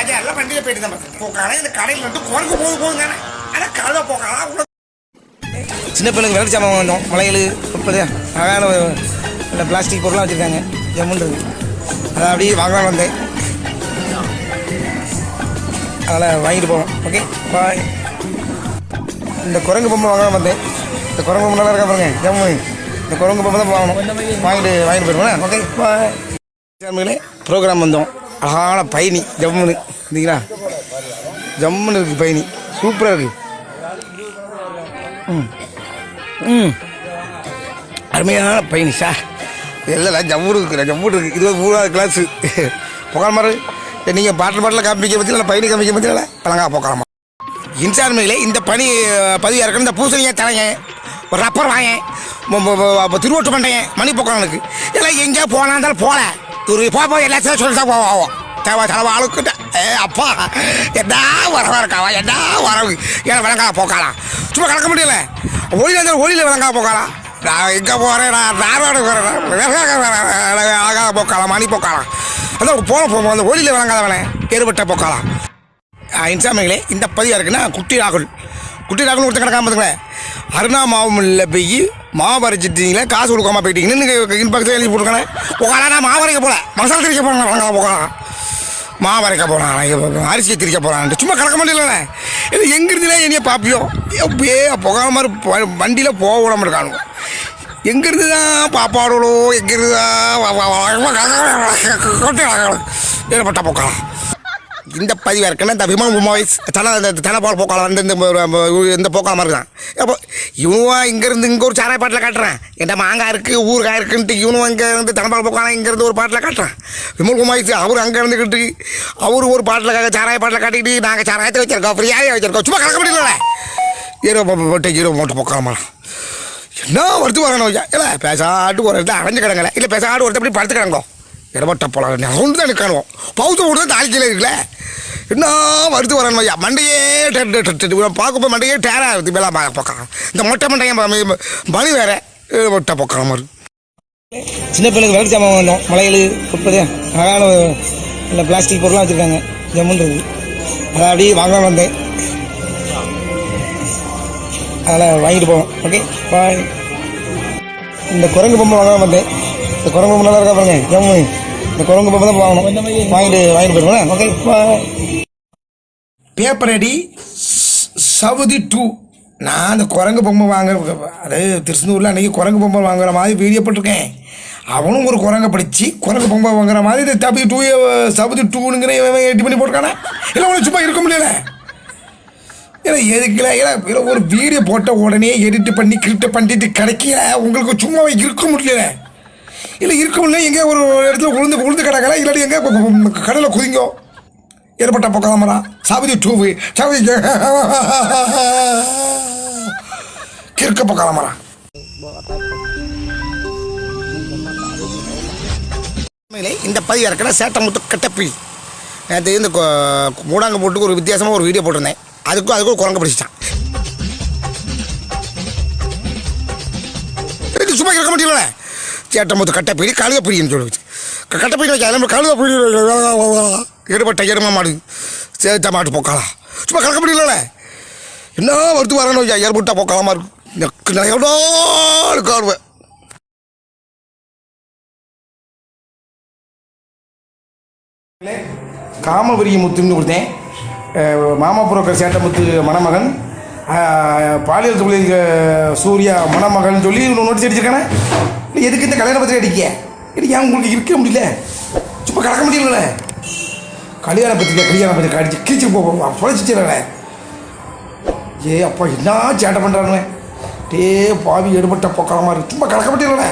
ராஜா எல்லாம் வண்டியில் போயிட்டு தான் போக்கான இந்த கடையில் வந்து குறைக்கு போக போகுது தானே. ஆனால் கழுத சின்ன பிள்ளைங்க விளையாட்டு சாமான் வந்தோம் மலைகள் இப்போதே அழகான இந்த பிளாஸ்டிக் பொருளாக வச்சுருக்காங்க. ஜம்முன்றது அதை அப்படியே வாங்கலாம் வந்தேன். அதனால் வாங்கிட்டு போவோம் ஓகே பாய் இந்த குரங்கு பொம்மை வாங்கலாம் வந்தேன். இந்த குரங்கு பொம்மை நல்லா இருக்கா பாருங்க. ஜம்மு இந்த குரங்கு பொம்மை தான் வாங்கணும். வாங்கிட்டு வாங்கிட்டு போயிடுவோம் ஓகே பாய் ப்ரோக்ராம் வந்தோம். அழகான பயணி ஜம்முன்னு இருந்தீங்களா ஜம்முன்னு இருக்குது பயணி. சூப்பராக இருக்குது ம். ம். அருமையான பயணி சார் எல்லாம் ஜம்மு இருக்குது ஜம்மு இருக்குது இது ஒரு மூணாவது கிளாஸு புகார் மாதிரி நீங்கள் பாட்டில் பாட்டில் காமிக்க பற்றியில் பயணி காமிக்க பற்றியில் பழங்கா போக்கலாமா? இன்சார்மையிலே இந்த பணி பதிவு இறக்கணும் இந்த பூசணியை தரங்க ஒரு ரப்பர் வாங்க. திருவோட்டு பண்ணுறேன் மணி போக்கணுக்கு எல்லாம் எங்கேயா போனா இருந்தாலும் போகல. துரு போ போய் எல்லாத்தையும் சொல்லிட்டு தான் போவோம் தேவை தலைவா ஆளுக்கிட்ட ஏ அப்பா என்ன வரவா இருக்காவா என்ன வரவு ஏன்னா விளங்கா போக்காளா சும்மா கலக்க முடியல ஒளியில் இருந்தாலும் ஒளியில் விளங்கா போக்காளா நான் எங்கே போகிறேன் நான் நார்வாடு போகிறேன் அழகாக போக்காளா மணி போக்கலாம் அதான் போன போகும் அந்த ஒளியில் விளங்காதவனே ஏறுபட்ட போக்கலாம் இன்சாமிகளே இந்த பதிவாக இருக்குன்னா குட்டி ராகுல் குட்டி ராகுல் கொடுத்து கிடக்காம பார்த்துங்களேன் அருணா மாவுமில்ல போய் மாவு அரைச்சிட்டீங்களே காசு கொடுக்காம போயிட்டீங்கன்னு நீங்கள் இன்பக்கத்தில் எழுதி போட்டுருக்கானே உக்காலா நான் மாவு அரைக்க போகல மசாலா திரிக்க போகிறேன் போகலாம் மாவு அரைக்க போகிறான் அரிசியை திரிக்க போகிறான் சும்மா கிடக்க முடியலண்ணே இது எங்கிருந்துலே என்னைய பார்ப்பியோ எப்பயே புகார மாதிரி வண்டியில் போக விட இருக்கானுங்க எங்கிருந்து தான் பாப்பாடுகளோ எங்கிருந்து தான் ஏற்பட்ட போக்கலாம் இந்த பதிவு இருக்குன்னா இந்த விமான வாய்ஸ் தலை இந்த தலை போல் போக்கலாம் வந்து இந்த இந்த போக்கால மாதிரி தான். அப்போ இவனுவா இங்கேருந்து இங்கே ஒரு சாராய பாட்டில் காட்டுறேன். என்கிட்ட மாங்காய் இருக்குது ஊறுகாய் இருக்குன்ட்டு இவனும் இங்கே இருந்து தனப்பால் போக்கலாம் இங்கேருந்து ஒரு பாட்டில் காட்டுறேன். விமல் வயசு அவர் அங்கே இருந்துக்கிட்டு அவர் ஒரு பாட்டில் சாராய பாட்டில் காட்டிக்கிட்டு நாங்கள் சாராயத்தை வச்சிருக்கோம் ஃப்ரீயாக வச்சிருக்கோம். சும்மா கலக்க முடியல ஹீரோ போட்டு ஹீரோ போட்டு போக்காமா. என்ன வருத்து வரணும் இல்லை பேசாட்டு ஒரு இடத்துல அரைஞ்சு கிடங்கல இல்லை பேசாட்டு ஒரு அப்படி படுத்து கிடங்கோ இடப்பட்ட போலாம் ரவுண்டு தான் நிற்கணும் பௌத்த விட்டு தான் தாளிக்கையில் இருக்குல்ல. என்ன வருது வரணும் ஐயா மண்டையே பார்க்க மண்டையே டேரா இருக்குது மேலே பக்கம் இந்த மொட்டை மண்டையன் மணி வேற. மொட்டை பக்கம் மாதிரி சின்ன பிள்ளைங்க விளையாட்டு சாமான் வந்தோம் மலைகள் இப்போதே அழகான இல்லை பிளாஸ்டிக் பொருளாக வச்சுருக்காங்க. ஜம்முன்றது அதை அப்படியே வாங்க வந்தேன். அதெல்லாம் வாங்கிட்டு போவோம். ஓகே பாய் இந்த குரங்கு பொம்மை வாங்க வந்தேன். இந்த குரங்கு பொம்மை நல்லா இருக்கா பாருங்க. ஜம்மு இந்த குரங்கு பொம்மை தான் வாங்கணும். வாங்கிட்டு வாங்கிட்டு போயிருவோம் ஓகே பேப்பர் அடி சவுதி டூ நான் அந்த குரங்கு பொம்மை வாங்க அது திருச்செந்தூரில் அன்றைக்கி குரங்கு பொம்மை வாங்குற மாதிரி வீடியோ போட்டிருக்கேன். அவனும் ஒரு குரங்கை படித்து குரங்கு பொம்மை வாங்குற மாதிரி இந்த தபி டூ சவுதி டூனுங்கிற இவன் எட்டு பண்ணி போட்டிருக்கானே? இல்லை ஒன்றும் சும்மா இருக்க முடியல. ஏன்னா எதுக்குல? ஏன்னா ஏன்னா ஒரு வீடியோ போட்ட உடனே எடிட் பண்ணி கிரிட்ட பண்ணிட்டு கிடைக்கல உங்களுக்கு சும்மா இருக்க முடியல. இல்லை இருக்கும்ல எங்கேயோ எங்கே ஒரு இடத்துல உளுந்து உளுந்து கிடக்கல இல்லாட்டி எங்கே கடலில் குதிங்கோ. ஏற்பட்ட பக்கமரா சாவதி டூவு. சாவதி கிறுக்க பக்கமரா இந்த பதிவு இருக்கிற சேட்டை முத்து கட்டப்பி நேற்று இந்த மூடாங்க போட்டுக்கு ஒரு வித்தியாசமாக ஒரு வீடியோ போட்டிருந்தேன். அதுக்கும் அதுக்கும் குரங்கு குரங்க பிடிச்சிட்டான். சும்மா இருக்க முடியல சேட்டை முத்து கட்டப்பிடி கழுத பிடின்னு சொல்லி கட்டப்பிடி வைக்க நம்ம கழுத பிடி எடுபட்ட எரும மாடு சேத்த மாட்டு போக்காளா? சும்மா கலக்க முடியல என்ன வருத்து வரணும் ஐயா ஏற்பட்டா போக்காலாமா இருக்கும் நான் எவ்வளோ காடுவேன் காமவரிய முத்துன்னு கொடுத்தேன். அஹ் சேட்டமுத்து மணமகன். பாலியல் தொழில் சூர்யா மணமகன் சொல்லி நோட்டீஸ் அடிச்சிருக்கானே? எதுக்கு இந்த கல்யாண பத்திரிகை அடிக்க இது ஏன் உங்களுக்கு இருக்க முடியல? சும்மா கலக்க முடியல கல்யாண பத்திரிக்கை கல்யாண பத்திரிக்கை அடிச்சு கிழிச்சு போவோம் பொழைச்சிச்சிடல ஏ அப்பா என்ன சேட்டை பண்ணுறானுவன் டே பாவி எடுபட்ட பொக்கலமாக இருக்கு சும்மா கலக்க முடியலண்ணே